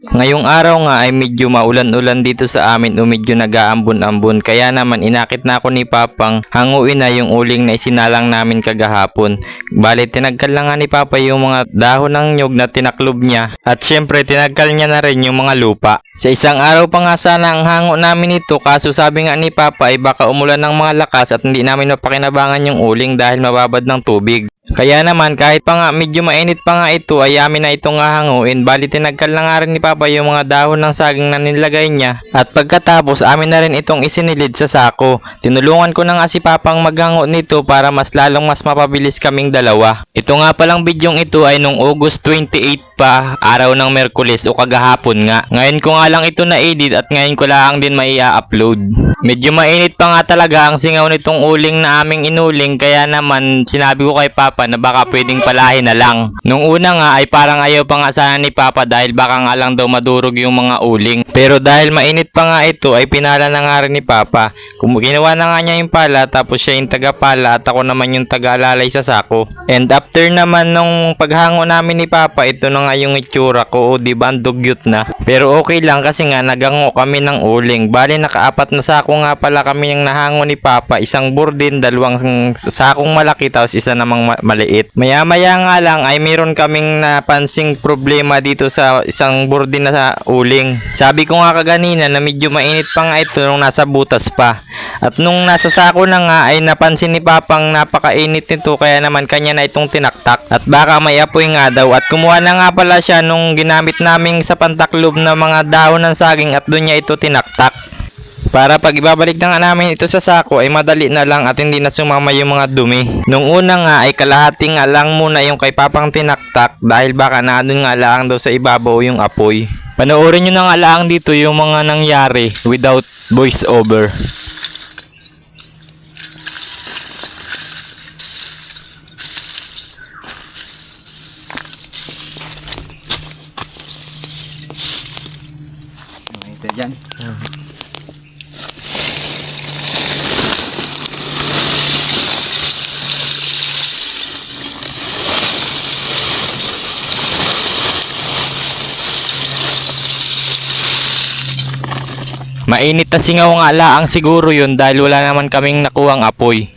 Ngayong araw nga ay medyo maulan-ulan dito sa amin o medyo nag-aambon-ambon kaya naman inakit na ako ni Papang hanguin na yung uling na isinalang namin kagahapon. Bale tinagkal lang nga ni Papa yung mga dahon ng nyug na tinaklob niya at syempre tinagkal niya na rin yung mga lupa. Sa isang araw pa nga sana ang hango namin ito kaso sabi nga ni Papa ay baka umulan ng mga lakas at hindi namin mapakinabangan yung uling dahil mababad ng tubig. Kaya naman kahit pa nga medyo mainit pa nga ito ay amin na itong hahanguin bali tinagkal na nga rin ni Papa yung mga dahon ng saging na nilagay niya at pagkatapos amin na rin itong isinilid sa sako. Tinulungan ko na nga si Papang maghango nito para mas lalong mas mapabilis kaming dalawa. Ito nga palang bidyong ito ay nung August 28 pa araw ng Merkulis o kagahapon nga. Ngayon ko nga lang ito na-edit at ngayon ko lang din mai upload Medyo mainit pa nga talaga ang singaw nitong uling na aming inuling kaya naman sinabi ko kay Papa na baka pwedeng palahin na lang. Nung una nga ay parang ayaw pa nga sana ni Papa dahil baka nga lang daw madurog yung mga uling. Pero dahil mainit pa nga ito ay pinala na nga rin ni Papa. Kum- Ginawa na nga niya yung pala tapos siya yung tagapala at ako naman yung taga-alalay sa sako. And after naman nung paghango namin ni Papa ito na nga yung itsura ko o di ba ang dugyot na. Pero okay lang kasi nga nagango kami ng uling. Bali nakaapat na sako nga pala kami yung nahango ni Papa. Isang burdin, dalawang sakong malaki tapos isa namang ma- maliit. Maya maya nga lang ay meron kaming napansing problema dito sa isang burdin na sa uling. Sabi ko nga kaganina na medyo mainit pa nga ito nung nasa butas pa. At nung nasa sako na nga ay napansin ni Papang napakainit nito kaya naman kanya na itong tinaktak. At baka may apoy nga daw at kumuha na nga pala siya nung ginamit naming sa pantaklob na mga dahon ng saging at doon niya ito tinaktak. Para pag ibabalik na nga namin ito sa sako ay madali na lang at hindi na sumama yung mga dumi. Nung una nga ay kalahating nga lang muna yung kay Papang tinaktak dahil baka naandun nga lang daw sa ibabaw yung apoy. Panoorin nyo na nga lang dito yung mga nangyari without voice over. Ito dyan. Mainit na singaw nga laang siguro yun dahil wala naman kaming nakuhang apoy.